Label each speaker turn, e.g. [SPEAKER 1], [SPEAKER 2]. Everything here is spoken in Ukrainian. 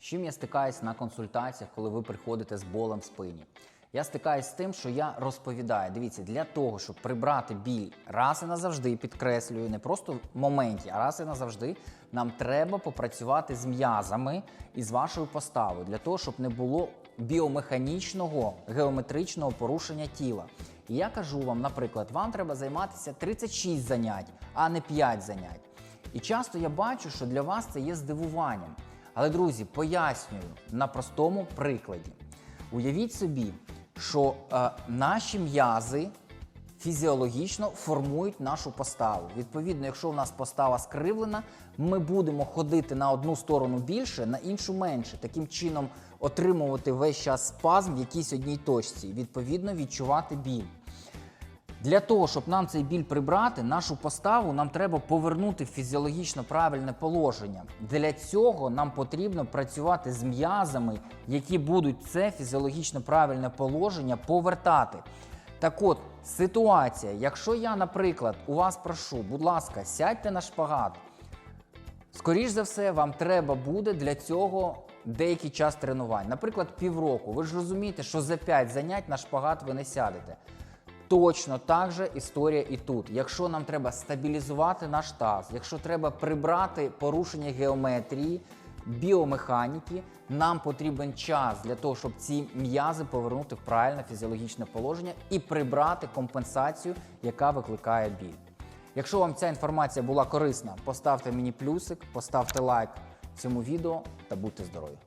[SPEAKER 1] З чим я стикаюсь на консультаціях, коли ви приходите з болем в спині? Я стикаюсь з тим, що я розповідаю. Дивіться, для того, щоб прибрати біль раз і назавжди, підкреслюю, не просто в моменті, а раз і назавжди, нам треба попрацювати з м'язами і з вашою поставою, для того, щоб не було біомеханічного геометричного порушення тіла. І я кажу вам, наприклад, вам треба займатися 36 занять, а не 5 занять. І часто я бачу, що для вас це є здивуванням. Але, друзі, пояснюю на простому прикладі. Уявіть собі, що е, наші м'язи фізіологічно формують нашу поставу. Відповідно, якщо у нас постава скривлена, ми будемо ходити на одну сторону більше, на іншу менше. Таким чином отримувати весь час спазм в якійсь одній точці, відповідно, відчувати біль. Для того, щоб нам цей біль прибрати, нашу поставу нам треба повернути в фізіологічно правильне положення. Для цього нам потрібно працювати з м'язами, які будуть це фізіологічно правильне положення повертати. Так от, ситуація, якщо я, наприклад, у вас прошу, будь ласка, сядьте на шпагат, Скоріш за все, вам треба буде для цього деякий час тренувань, наприклад, півроку. Ви ж розумієте, що за 5 занять на шпагат ви не сядете. Точно так же історія і тут. Якщо нам треба стабілізувати наш таз, якщо треба прибрати порушення геометрії, біомеханіки, нам потрібен час для того, щоб ці м'язи повернути в правильне фізіологічне положення і прибрати компенсацію, яка викликає біль. Якщо вам ця інформація була корисна, поставте мені плюсик, поставте лайк цьому відео та будьте здорові!